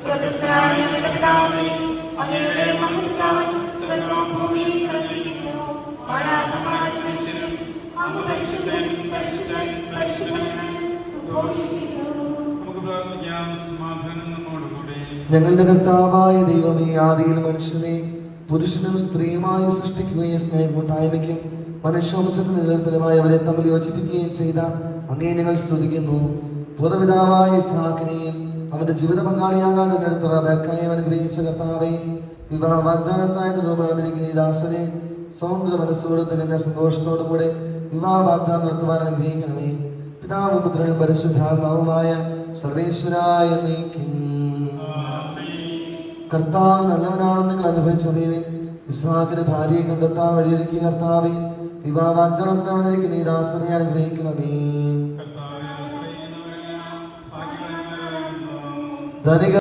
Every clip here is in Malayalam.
ഞങ്ങളുടെ പിതാവേ അങ്ങയുടെ മഹത്വത്താൽ സ്വർഗവും ഭൂമിയും നിറഞ്ഞിരിക്കുന്നു മാലാഖമാരും മനുഷ്യരും അങ്ങ് പരിശുദ്ധൻ പരിശുദ്ധൻ പരിശുദ്ധൻ ഘോഷിക്കുന്നു നമുക്ക് പ്രാർത്ഥിക്കാം സമാധാനം നമ്മോടുകൂടെ. ഞങ്ങളുടെ കർത്താവായ ദൈവമേ ആദിയിൽ മനുഷ്യനെ പുരുഷനും സ്ത്രീയുമായി സൃഷ്ടിക്കുകയും സ്നേഹകൂട്ടായ്മയ്ക്കും മനുഷ്യവംശത്തിന് നിലനിൽപ്പലുമായി അവരെ തമ്മിൽ യോജിപ്പിക്കുകയും ചെയ്ത അങ്ങേ ഞങ്ങൾ സ്തുതിക്കുന്നു. പൂർവപിതാവായ ഇസ്ഹാക്കിനെയും അവന്റെ ജീവിത പങ്കാളിയാകാൻ തിരഞ്ഞെടുത്ത റബേക്കായും അനുഗ്രഹിച്ച കർത്താവെ വിവാഹ വാഗ്ദാനത്തിനായി തുടർന്നിരിക്കുന്ന ഈ ദാസനെ സൗന്ദര്യ മനസ്സോടും തന്നെ സന്തോഷത്തോടുകൂടെ വിവാഹ വാഗ്ദാനം നടത്തുവാൻ അനുഗ്രഹിക്കണമേ. പിതാവും പുത്രനും പരിശുദ്ധാത്മാവുമായ സർവേശ്വരായ നീക്കും കർത്താവ് നല്ലവനാണെന്ന് നിങ്ങൾ അനുഭവിച്ചറിയുവിൻ ഇസ്ഹാക്കിന് ഭാര്യയെ കണ്ടെത്താൻ വഴിയൊരുക്കിയ കർത്താവെ വിവാഹ വാഗ്ദാനത്തിന് വന്നിരിക്കുന്ന ഈ ദാസനെ അനുഗ്രഹിക്കണമേ. ധനിക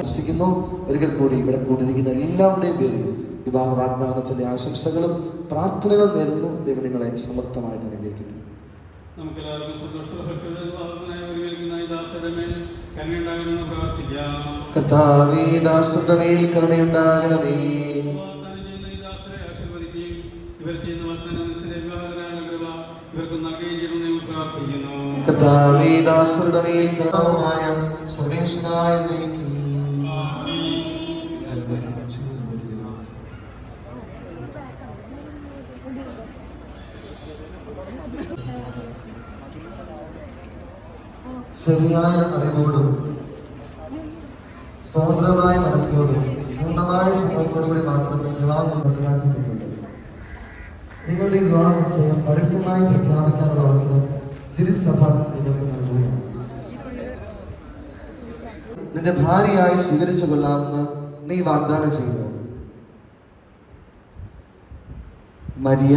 വിശ്വസിക്കുന്നു. ഒരിക്കൽ കൂടി ഇവിടെ കൂടിയിരിക്കുന്ന എല്ലാവരുടെയും പേരിൽ വിവാഹ വാഗ്ദാനത്തിന്റെ ആശംസകളും പ്രാർത്ഥനകളും നേരുന്നു. ദൈവം നിങ്ങളെ സമർത്ഥമായിട്ട് അനുഗ്രഹിക്കട്ടെ. ഈ ദാസരുടെ മേൽ കർത്താവേ കരുണയുണ്ടാകണമേ കർത്താവേ ദാസരുടെ മേൽ കരുണാവുമായ സർവേശ്വരായ ദൈവമേ. ശരിയായ അറിവോടും സ്വതന്ത്രമായ മനസ്സോടും പൂർണമായ സമ്മതത്തോടുകൂടി മാത്രമേ വിവാഹം മനസ്സിലാക്കിയിട്ടുള്ളൂ. നിങ്ങളുടെ വിവാഹ നിശ്ചയം പരസ്യമായി പ്രഖ്യാപിക്കാനുള്ള അവസരം തിരുസഭ നിങ്ങൾക്ക് നൽകുകയാണ്. നിന്റെ ഭാര്യയായി സ്വീകരിച്ചു കൊള്ളാമെന്ന് നീ വാഗ്ദാനം ചെയ്യുന്നു. മരിയ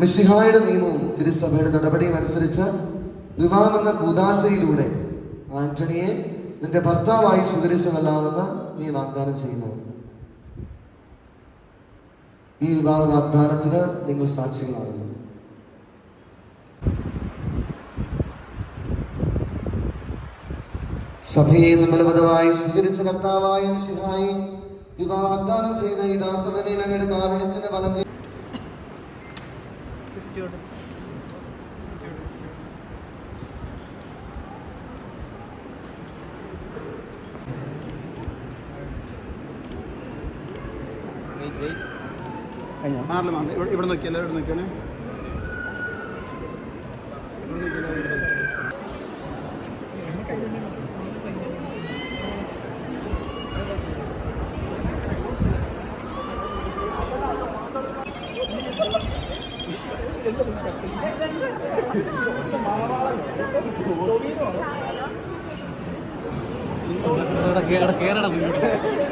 മിശിഹായുടെ നിയമവും തിരുസഭയുടെ നടപടിയും അനുസരിച്ച് വിവാഹം എന്ന കൂതാശയിലൂടെ ആന്റണിയെ നിന്റെ ഭർത്താവായി സ്വീകരിച്ചു കൊള്ളാമെന്ന് നീ വാഗ്ദാനം ചെയ്യുന്നു. ഈ വിവാഹ വാഗ്ദാനത്തിന് നിങ്ങൾ സാക്ഷികളാകുന്നു. സഭയെ നമ്മൾ നിർമ്മലപദമായി സ്വീകരിച്ച കർത്താവായ സിഹായി വിവാഹ വാഗ്ദാനം ചെയ്ത ഈ ദാസന്റെ കാരണത്തിന്റെ ഫലം മാറില്ല മാറില്ല. ഇവിടെ ഇവിടെ നോക്കിയല്ലേ? ഇവിടെ നോക്കിയാണേ കേരട സമ്മതമാണ്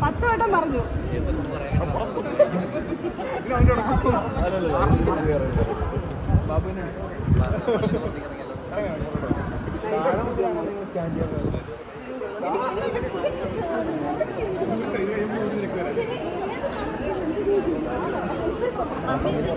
പത്ത് വട്ടം പറഞ്ഞു അമ്മയുടെ